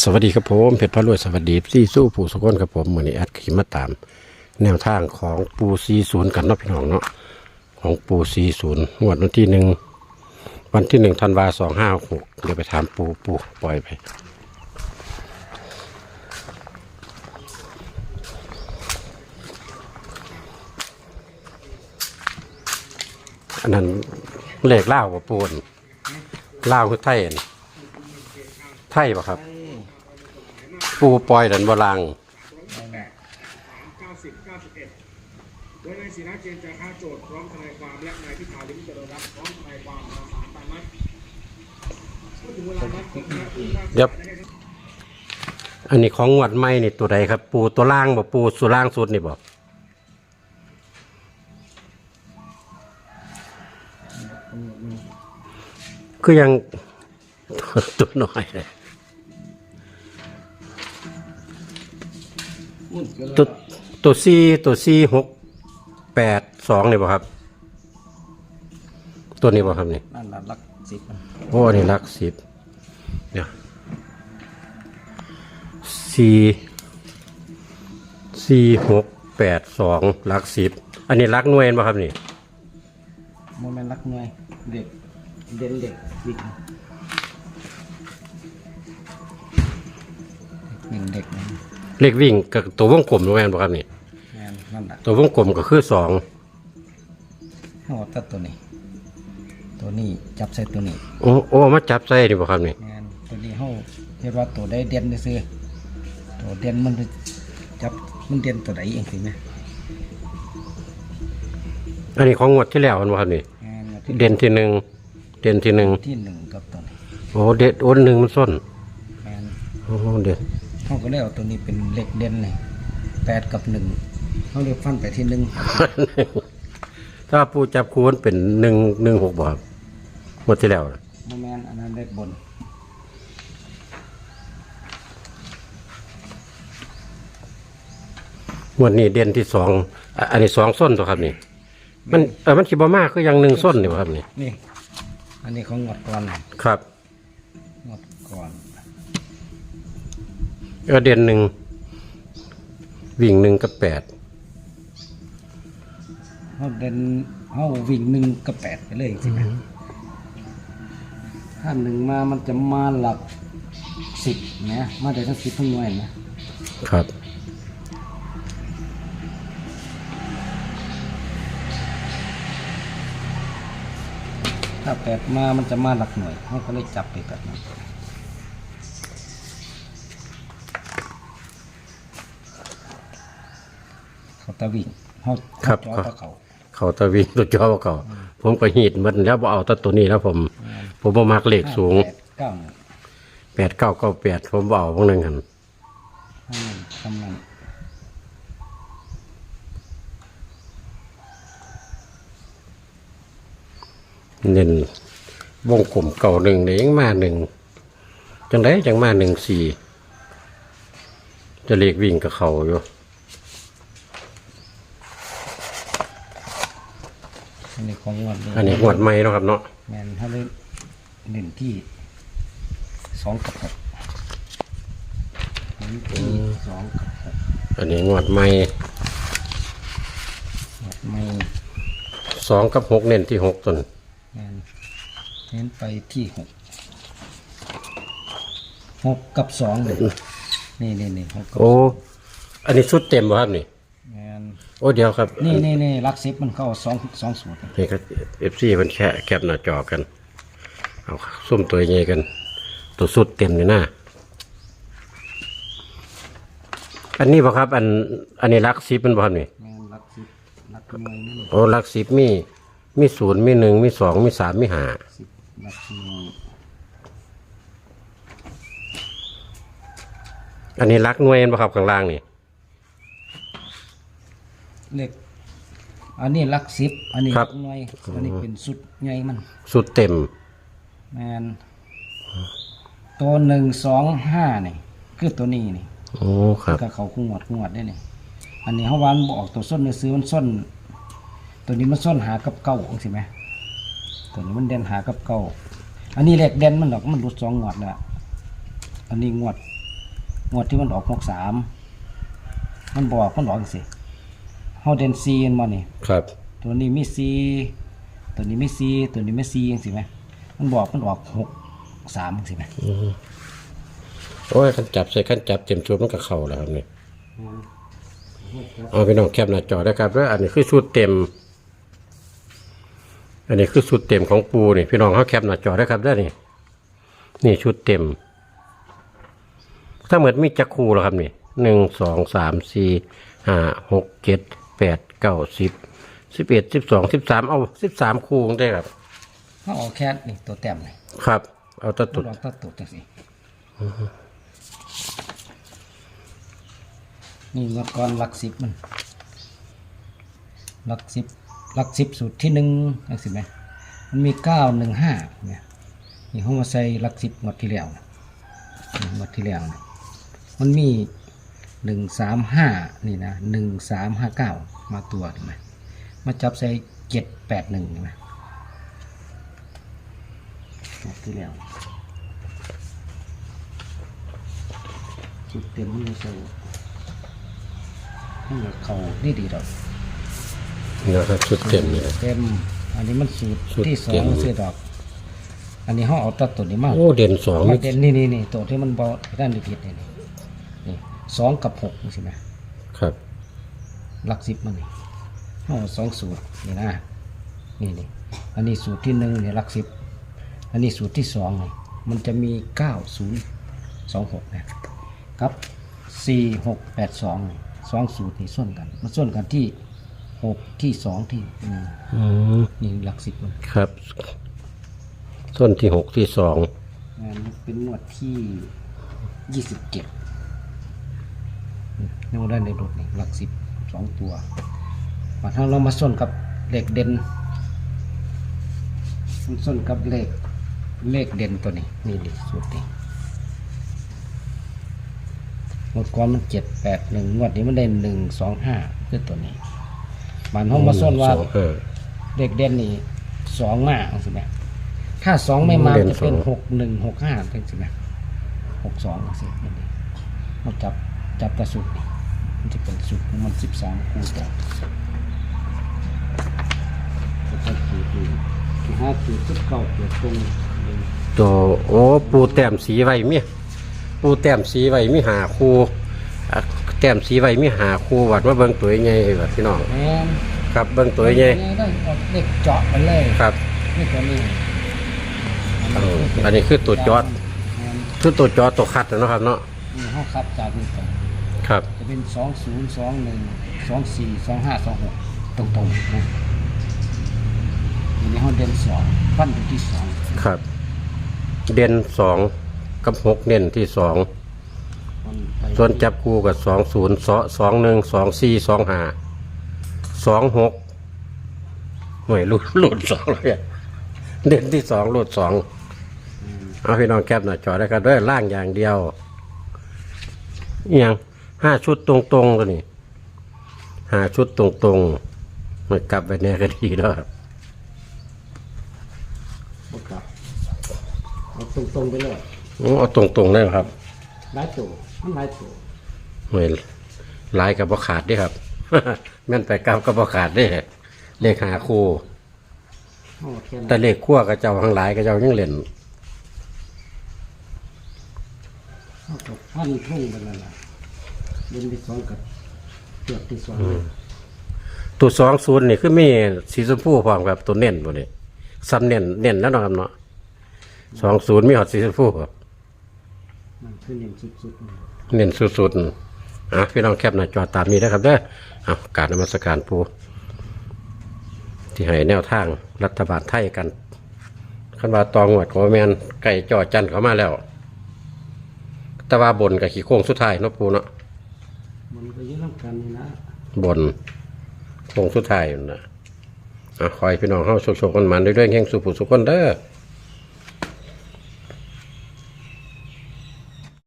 สวัสดีครับผมเพชรพระรวยสวัสดีที่สู้ปู่สกลครับผมเหมือนแอดขีมาตาม แนวทางของปูซีศูนย์กันนาะพี่น้องเนาะของปูซีศูนย์งวดวันที่หนึ่งวันที่หนึ่งธันวาสองห้าหกเดี๋ยวไปถามปูปูปล่อยไปอันนั้นเหลขเล่าวปูนเล่าวคือไทยไทยปะครับ ปูปล่อยดันบลัง90 91โดยนายศิระเจนจาค่าโจทย์พร้อมทนายความและนายพิธาลิมเจริญรัตน์พร้อมทนายความมาสารตามนัดเมื่อถึงเวลานัดพบหน้าผู้พิพากษาเดี๋ยวได้ให้อันนี้ของงวดไม่นี่ตัวใดครับ ปูตัวล่างบ่ปูสุล่างสุดนี่บ่คือยังตัวน้อยเลย ตัวตัวซีตัวซีหกแปดสองนี่บ่ครับ ตัวนี้บ่ครับนี่นั่นละลักสิบมันโอ้อันนี้หลักสิบเดี๋ยวสี่สี่หกแปดสองหลักสิบอันนี้หลักหน่วยป่ะครับนี่โมเมนต์ลักหน่วยเด็กเด่นเด็กวิ่งวิ่งเด็กนั่น เลขวิ่งกับตัววงกลมรู้ไหมนป่ะครับนี่ แม่นนั่นแหละตัววงกลมก็คือสองเอาตัดตัวนี้ ตัวนี้จับใส่ตัวนี้โอ้โอ้มาจับใส่นี่ป่ะครับนี่แม่นตัวนี้เขาเรียกว่าตัวได้เด่นซื้อตัวเด่นมันไปจับมันเด่นตัวใดเองสิไหมอันนี้ของงวดที่แล้วอันป่ะครับนี่ แม่นว่าที่เด่นที่หนึ่งเด่นที่หนึ่งที่หนึ่งกับตัวนี้โอ้เด็ดโอ้หนึ่งมันส้นแม่นโอ้เด่น เขาก็เลยเอาตัวนี้เป็นเลขเด่นเลยแปดกับหนึ่งเขาเรียกฟันไปที่หนึ่งถ้าปูจับคูณเป็นหนึ่งหนึ่งหกบ่ครับงวดที่แล้วน่ะโมแมนอันนั้นเลขบนงวดนี้เด่นที่สองอะอันนี้สองส้นตัวครับนี่ มันเออมันคิดบ่มากคืออยังหนึ่งส้นนี่บ่ครับนี่นี่ อันนี้ของงวดก่อนครับ งวดก่อน เออเด่นหนึ่งวิ่งหนึ่งกับแปดเขาเดินเขาวิ่งหนึ่งกับแปดไปเลยใช่ไหมถ้าหนึ่งมามันจะมาหลักสิบนะมาแต่ทั้งสิบทั้งหน่วยนะครับถ้าแปดมามันจะมาหลักหน่วยเขาก็เลยจับไปแบบนั้น เขาตะวิ่งเขาเขาจอตะเขาเขาตะวิ่งตัวจอว่าเขาผมก็หีดหมันแล้วบ่เอาแตัตัวนี้แล้วผม ผมบ่มักเลขสูงแปดเก้าหนึ่งแปดเก้าเก้าแปดผมบ่เอาพวกนึงหันห้าหนึ่งกำลังเน้นวงกลมเก่าหนึ่งเด้ยังมาหนึ่งจังไดจังมาหนึ่งสี่จะเลขวิ่งกับเขาอยู่ อันนี้ ของงวดนี้อันนี้งวดใหม่เนาะครับเนาะแมนถ้าเล่นเด่นที่สองกับหกเด่นที่สองกับหกอันนี้งวดใหม่งวดไม่สองกับหกเน้นที่หกต้นแมนเน้นไปที่หกหกกับสองเลยนี่นี่นี่หกกับโอ้ อันนี้ชุดเต็มบ่ครับนี่แมน โอ้เดี๋ยวครับนี่นี่นี่ลักซิปมันเข้าสองสองสูตรนี่ก็เอฟซีมันแค่แคปหน้าจอกัน เอาส้มตัวใหญ่กัน ตัวสุดเต็มเลยนะอันนี้บ่ครับ อันอันนี้ลักซิปมันบ่ครับนี่แมนลักซิปลักหน่วยนี่โอ้ลักซิปมีมีศูนย์มีหนึ่งมีสองมีสามมีห้าสิบลักหน่วยอันนี้ลักหน่วยบ่ครับข้างล่างนี่ เลขอันนี้ลักซิปอันนี้ลักหน่วยอันนี้เป็นสุดใหญ่มันสุดเต็ม แมนตัวหนึ่งสองห้านี่คือตัวนี้นี่โอ้ครับ ก็เขาคุ้งวดคุ้งวดได้นี่อันนี้เขาวานบอกตัวส้นเนี่ยซื้อมันส้น ตัวนี้มันส้นหากับเก้าใช่ไหมตัวนี้มันเด่นหากับเก้าอันนี้เลขเด่นมันดอกมันรุดสองงวดแล้วอันนี้งวด งวดที่มันออกหกสามมันบอกมันบอกสิ เฮาเดนซีมันมานี่ครับ ตัวนี้มีซีตัวนี้มีซีตัวนี้ไม่ซีจังสิไหมมันบอกมันออกหกสามจังสิไหมโอ้ยขันจับใส่ขันจับเต็มชุดมันก็เข้าแล้วครับนี่เอาพี่น้องแคปหน้าจอได้ครับแล้วอันนี้คือชุดเต็ม อันนี้คือชุดเต็มของปูนี่พี่น้องเขาแคปหน้าจอได้ครับได้อนี่นี่ชุดเต็ม ถ้าเหมือนมีจักคูแล้วครับนี่หนึ่งสองสามสี่ห้าหกเจ็ด แปดเก้าสิบสิบเอ็ดสิบสองสิบสามเอาสิบสามคูได้ครับเขาออกแค่นี่ตัวแต้มเลยครับ เอาแตะตัตุวดออกตัวตุดจังสินี่งวดก่อนหลักสิบมันหลักสิบหลักสิบสูตรที่หนึ่งจังสิไหมมันมีเก้าหนึ่งห้าเนี่ยนี่เขามาใส่หลักสิบงวดที่แล้วนะนี่งวดที่แล้วนะมันมี หนึ่งสามห้านี่นะหนึ่งสามห้าเก้ามาตัวเห็นไหมมาจับใส่เจ็ดแปดหนึ่งเห็นไหมงวดที่แล้วจุดเต็มมันไม่ใช่ให้เขานี่ดีดอกนี่นะครับชุดเต็มนี่นะเต็ม อันนี้มันสูตรสูตรที่สอเต็งมเสียดอก อันนี้ห้องเอาตัดตัวนี้มากโอ้เด่นสองมานี่เด่นนี่นี่นี่ตัวที่มันบอด้านดีผิดนี่นี่นี่ สองกับหกนี่ใช่ไหมครับหลักสิบมันนี่ห้องสองสูตรนี่นะนี่นี่อันนี้สูตรที่หนึ่งเนี่ยหลักสิบอันนี้สูตรที่สองนี่มันจะมีเก้าศูนย์สองหกนะครับสี่หกแปดสองสองสูตรนี่ส่วนกัน มันส่วนกันที่หกที่สองที่หนึ่งอืมนี่หลักสิบมันครับส้นที่หกที่สองงานเป็นหมวดที่ยี่สิบเจ็ด นี่ได้ในรถนี่หลักสิบสองตัวมาถ้าเรามาส้นกับเลขเด่นมันส้นกับเลขเลขเด่นตัวนี้นี่ดิสูตรนี้งวดก่อนมันเจ็ดแปดหนึ่งงวดนี้มันได้หนึ่งสองห้าคือตัวนี้มันห้องมาส้นว่าสองห้าเด็กเด่นนี่สองมาเอาสิแม่ถ้าสองไม่มาเด่นจะเป็นสอง หกหนึ่งหกห้าเป็นสิแม่หกสองเอาสินั่นเองเราจับจับกระสุดนี่ มันจะเป็นสุดของมันสิบสามคู่ต่อจะต้องขีดดูที่ห้าขีดสิบเก้าขีดตรงหนึ่งตัวโอ้ปูแต้มสีไว้มีปูแต้มสีไว้มีหาคูอะแต้มสีไว้มีหาคูวัดว่าเบิ่งตัวใหญ่แบบพี่น้องแมนครับเบิ่งตัวใหญ่ได้เอาเด็กเจาะไปเลยครับ นี่ตัวนี้เอาอันนี้คือตัวจอดแม่นคือตัวจอตัวคัดนะเนาะครับเนาะ นี่ห้องคัดจากนี้ไป ครับ จะเป็นสองศูนย์สองหนึ่งสองสี่สองห้าสองหกตรงๆนะอยู่ในห้องเด่นสองฟันอยู่ที่สองครับ เด่นสองกับหกเน้นที่สองมันไปส่วนจับคู่กับสองศูนย์สองหนึ่งสองสี่สองห้าสองหกหน่วยหลุดหลุดสองเลยอะเด่นที่สองหลุดสองเอาพี่น้องแคปหน้าจอได้กันด้วยล่างอย่างเดียวอหยัง ห้าชุดตรงๆตัวนี้ห้าชุดตรงๆมันกลับไปแน่ก็ดีแล้วครับบวกกลับเอาตรงๆไปเลยอืมเอาตรงๆได้ไหมครับหลายตัวมันหลายตัวหน่วยลายกับบ่ขาดเด้ครับ แม่นไปกลับกับบ่ขาดเด้เลขหาคู่ห้องแค่แต่นั้นเลขขั้วกับเจ้าทั้งหลายกับเจ้ายังเล่นห้องกับฟันทุ่งไปนั่นแหละ เด่นที่สองกับเกือบที่สองตัวสองศูนย์นี่คือมีสีชมพูพร้อมกับตัวเน้นบ่นี่ซ้ำเน้นเน้นแล้วเนาะครับเนาะสองศูนย์มีหอดสีชมพูครับมันคือเด่นสุดๆนี่เน้นสุดๆอะพี่น้องแคปหน้าจอตามนี้นะครับเด้อเอาการนมัสการปูที่ให้แนวทางรัฐบาลไทยกันคันว่าตองวดของแมนไก่จอจันเขามาแล้ว แต่ว่าบนกับขี้โค้งสุดท้ายเนาะปูเนาะมัน กันนี่นะบนโค้งสุดท้ายนั่นนะอะคอยพี่น้องเข้าโชคๆกันมาด้วยๆแข่งสุขสุขคนเด้อ